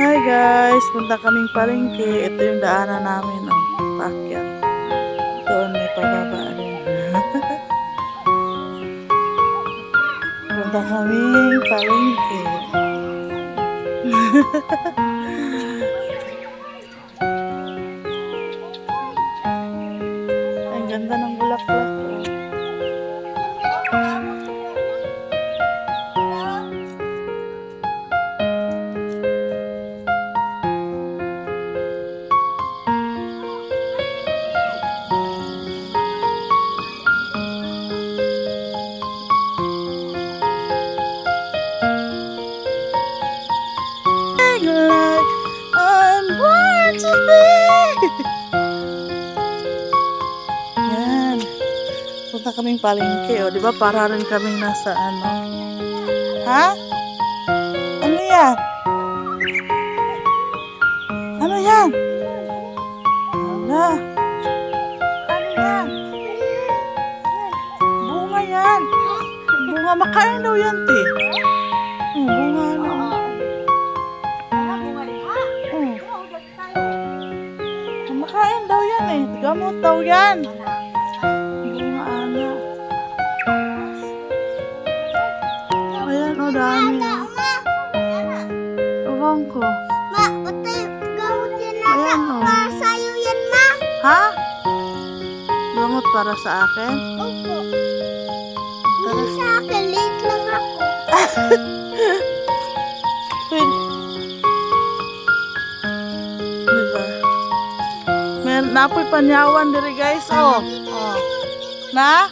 Hi guys, punta kaming palengke. Ito yung daanan namin, oh, paakyat. Doon may pababa rin. punta kaming palengke. Punta kaming palengke, o. Di ba para rin kaming nasa ano. Ha? Ano yan? Ano yan? Wala. Ano yan? Bunga yan. Bunga, makain daw yan, te. Bunga ano. Hmm. Makain daw yan eh. Gamot daw yan. Bunga Ayan o, dami. Ewan ko. Ma, yung gamot yan na Ayan o. para sa'yo yan, ma. Ha? Gamot para sa akin? Opo. Hindi sa akin, late lang ako. Pwede. Diba? May napoy panyawan diri guys. Oh. oh. Na?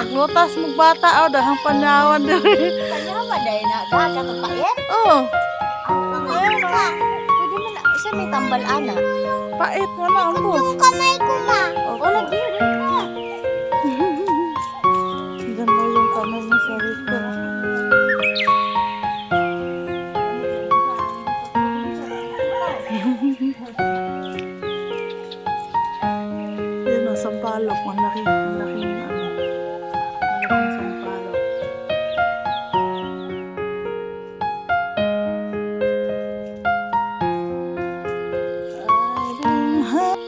Maglutas mo bata. Oh, dahang panyawan diri. Kanya ba dahil na gaga ka pait? Oh. Ayan ka. Pwede mo na, isa may tambal ana. Pait mo na ambo. Yung kamay ko, ma. Oh, O, lagi rin ka. Ganda yung kamay mo sa rito. Yun o, sampalok. Malaki. Thank you.